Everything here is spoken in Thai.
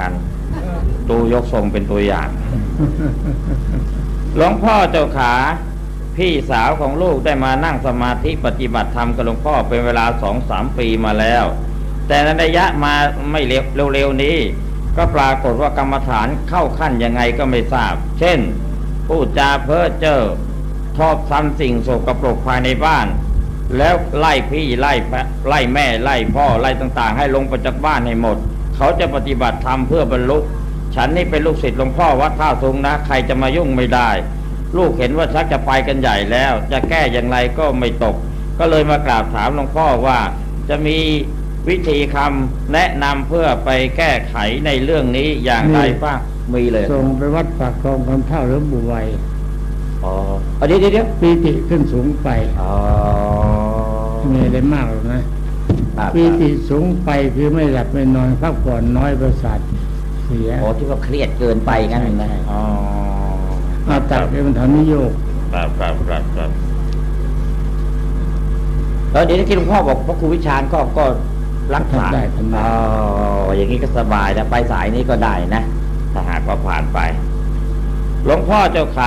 กันดูยกทรงเป็นตัวอย่างหลวงพ่อเจ้าขา พี่สาวของลูกได้มานั่งสมาธิปฏิบัติธรรมกับหลวงพ่อเป็นเวลาสองสามปีมาแล้ว แต่ในระยะมาไม่เร็วๆนี้ ก็ปรากฏว่ากรรมฐานเข้าขั้นยังไงก็ไม่ทราบ เช่นพูดจาเพ้อเจ้อชอบทำสิ่งโสกรปรกภายในบ้าน แล้วไล่พี่ไล่แพะไล่แม่ไล่พ่อไล่ต่าง ๆ ให้ลงไปจากบ้านให้หมด เขาจะปฏิบัติธรรมเพื่อบรรลุฉันนี่เป็นลูกศิษย์หลวงพ่อวัดท่าทุงนะ ใครจะมายุ่งไม่ได้ ลูกเห็นว่าชักจะไปกันใหญ่แล้ว จะแก้อย่างไรก็ไม่ตก ก็เลยมากราบถามหลวงพ่อว่าจะมีวิธีคำแนะนำเพื่อไปแก้ไขในเรื่องนี้อย่างไรบ้างมีเลยส่งไปวัดปากคลองคนเท่าหรือบุไวอ๋อเอาเดี๋ยวเดี๋ยวเดี๋ยวปีติขึ้นสูงไปอ๋อไม่มีอะไรมากหรอกนะครับ ปีติสูงไปคือไม่หลับไม่นอนพักผ่อนน้อยประสาทเสียโอ้ที่ว่าเครียดเกินไปงั้นนะอ๋ออาตัดเป็นมันทำนิโยกครับครับครับครับแล้วเดี๋ยวที่หลวงพ่อบอกพระครูวิชาญก็ก็รักษาทำได้ทำได้อ๋ออย่างนี้ก็สบายนะไปสายนี้ก็ได้นะถ้าหากว่าผ่านไปหลวงพ่อเจ้าขา